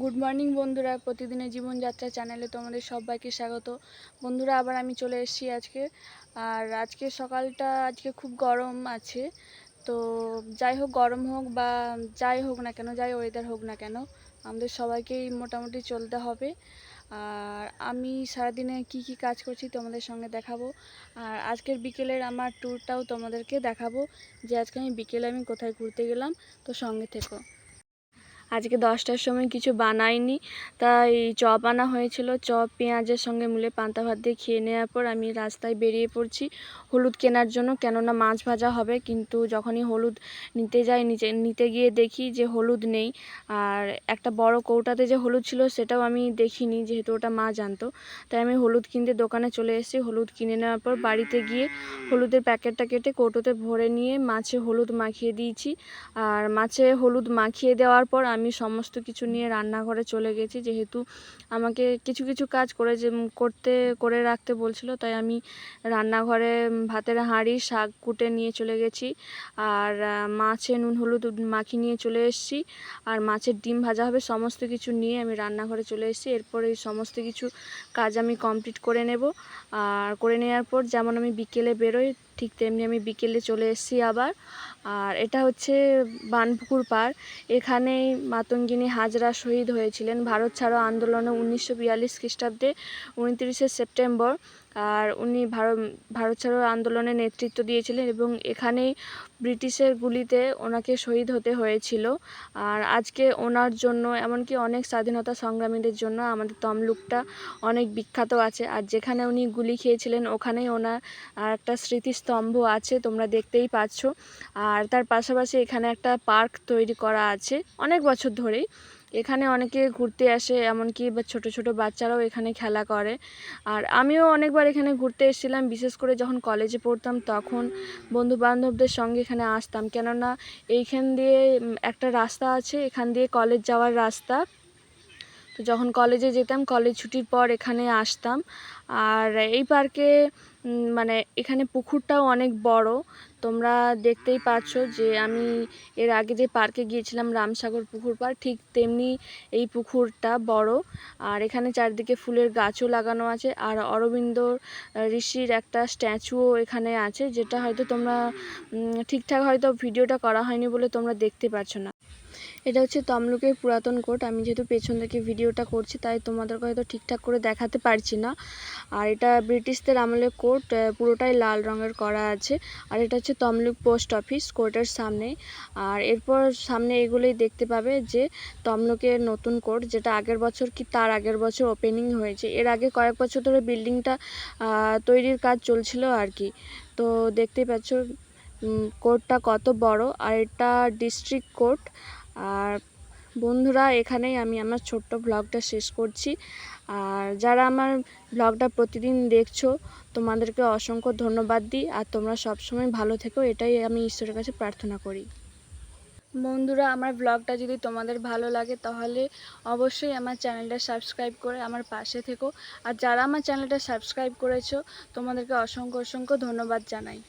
Good morning বন্ধুরা। প্রতিদিনের জীবনযাত্রা চ্যানেলে তোমাদের সবাইকে স্বাগত। বন্ধুরা, আবার আমি চলে এসেছি আজকে। আর আজকে সকালটা, আজকে খুব গরম আছে। তো যাই হোক, গরম হোক বা যাই হোক না কেন, যাই ওয়েদার হোক না কেন, আমাদের সবাইকেই মোটামুটি চলতে হবে। আর আমি সারাদিনে কি কি কাজ করছি তোমাদের সঙ্গে দেখাবো। আর আজকের বিকেলের আমার ট্যুরটাও তোমাদেরকে দেখাবো যে আজকে আমি বিকেলে আমি কোথায় ঘুরতে গেলাম। তো সঙ্গে থেকো। আজকে দশটার সময় কিছু বানাইনি। তাই চপ আনা হয়েছিল। চপ, পেঁয়াজের সঙ্গে মুলে পান্তা ভাত দিয়ে খেয়ে নেওয়ার পর আমি রাস্তায় বেরিয়ে পড়ছি হলুদ কেনার জন্য। কেননা মাছ ভাজা হবে, কিন্তু যখনই হলুদ নিতে যাই, নিচে, নিতে গিয়ে দেখি যে হলুদ নেই। আর একটা বড় কৌটাতে যে হলুদ ছিল সেটাও আমি দেখিনি, যেহেতু ওটা মা জানতো। তাই আমি হলুদ কিনতে দোকানে চলে এসেছি। হলুদ কিনে নেওয়ার পর বাড়িতে গিয়ে হলুদের প্যাকেটটা কেটে কৌটোতে ভরে নিয়ে মাছে হলুদ মাখিয়ে দিয়েছি। আর মাছে হলুদ মাখিয়ে দেওয়ার পর আমি সমস্ত কিছু নিয়ে রান্নাঘরে চলে গেছি। যেহেতু আমাকে কিছু কিছু কাজ করে যে করতে, করে রাখতে বলছিল, তাই আমি রান্নাঘরে ভাতের হাঁড়ি, শাক কুটে নিয়ে চলে গেছি। আর মাছে নুন, হলুদ মাখি নিয়ে চলে এসেছি। আর মাছের ডিম ভাজা হবে, সমস্ত কিছু নিয়ে আমি রান্নাঘরে চলে এসেছি। এরপর এই সমস্ত কিছু কাজ আমি কমপ্লিট করে নেব। আর, করে নেওয়ার পর যেমন আমি বিকেলে বেরোই, ঠিক তেমনি আমি বিকেলে চলে এসেছি আবার। আর এটা হচ্ছে বানপুকুর পাড় এখানেই মাতঙ্গিনী হাজরা শহীদ হয়েছিলেন। ভারত ছাড়ো আন্দোলনে উনিশশো বিয়াল্লিশ খ্রিস্টাব্দে উনত্রিশে সেপ্টেম্বর আর উনি ভারত ভারত ছাড়ো আন্দোলনে নেতৃত্ব দিয়েছিলেন এবং এখানেই ব্রিটিশের গুলিতে ওনাকে শহীদ হতে হয়েছিল। আর আজকে ওনার জন্য, এমনকি অনেক স্বাধীনতা সংগ্রামীদের জন্য আমাদের তমলুকটা অনেক বিখ্যাত আছে। আর যেখানে উনি গুলি খেয়েছিলেন, ওখানেই ওনার আর একটা স্মৃতিস্তম্ভ আছে, তোমরা দেখতেই পাচ্ছ। আর তার পাশাপাশি এখানে একটা পার্ক তৈরি করা আছে, অনেক বছর ধরেই। এখানে অনেকে ঘুরতে আসে, এমনকি ছোটো ছোটো বাচ্চারাও এখানে খেলা করে। আর আমিও অনেকবার এখানে ঘুরতে এসেছিলাম, বিশেষ করে যখন কলেজে পড়তাম তখন বন্ধু বান্ধবদের সঙ্গে এখানে আসতাম। কেননা এইখান দিয়ে একটা রাস্তা আছে, এখান দিয়ে কলেজ যাওয়ার রাস্তা। তো যখন কলেজে যেতাম, কলেজ ছুটির পর এখানে আসতাম। আর এই পার্কে মানে এখানে পুকুরটাও অনেক বড়। তোমরা দেখতেই পাচ্ছ যে আমি এর আগে যে পার্কে গিয়েছিলাম, রামসাগর পুকুর পার্ক ঠিক তেমনি এই পুকুরটা বড়। আর এখানে চারদিকে ফুলের গাছও লাগানো আছে। আর অরবিন্দ ঋষির একটা স্ট্যাচুও এখানে আছে, যেটা হয়তো তোমরা ঠিকঠাক হয়তো ভিডিওটা করা হয়নি বলে তোমরা দেখতে পাচ্ছ না। এটা হচ্ছে তমলুকের পুরাতন কোর্ট। আমি যেহেতু পেছন থেকে ভিডিওটা করছি, তাই তোমাদেরকে হয়তো ঠিকঠাক করে দেখাতে পারছি না। আর এটা ব্রিটিশদের আমলে কোর্ট পুরোটাই লাল রঙের করা আছে। আর এটা হচ্ছে তমলুক পোস্ট অফিস কোর্টের সামনে। আর এরপর সামনে এগুলোই দেখতে পাবে যে তমলুকের নতুন কোর্ট, যেটা আগের বছর কি তার আগের বছর ওপেনিং হয়েছে। এর আগে কয়েক বছর ধরে বিল্ডিংটা তৈরির কাজ চলছিল আর কি। তো দেখতেই পাচ্ছ কোর্টটা কত বড়। আর এটা ডিস্ট্রিক্ট কোর্ট আর বন্ধুরা, এখানেই আমি আমার ছোট্ট ব্লগটা শেষ করছি। আর যারা আমার ব্লগটা প্রতিদিন দেখছ, তোমাদেরকে অসংখ্য ধন্যবাদ দিই। আর তোমরা সবসময় ভালো থেকো, এটাই আমি ঈশ্বরের কাছে প্রার্থনা করি। বন্ধুরা, আমার ব্লগটা যদি তোমাদের ভালো লাগে, তাহলে অবশ্যই আমার চ্যানেলটা সাবস্ক্রাইব করে আমার পাশে থেকো। আর যারা আমার চ্যানেলটা সাবস্ক্রাইব করেছ, তোমাদেরকে অসংখ্য অসংখ্য ধন্যবাদ জানাই।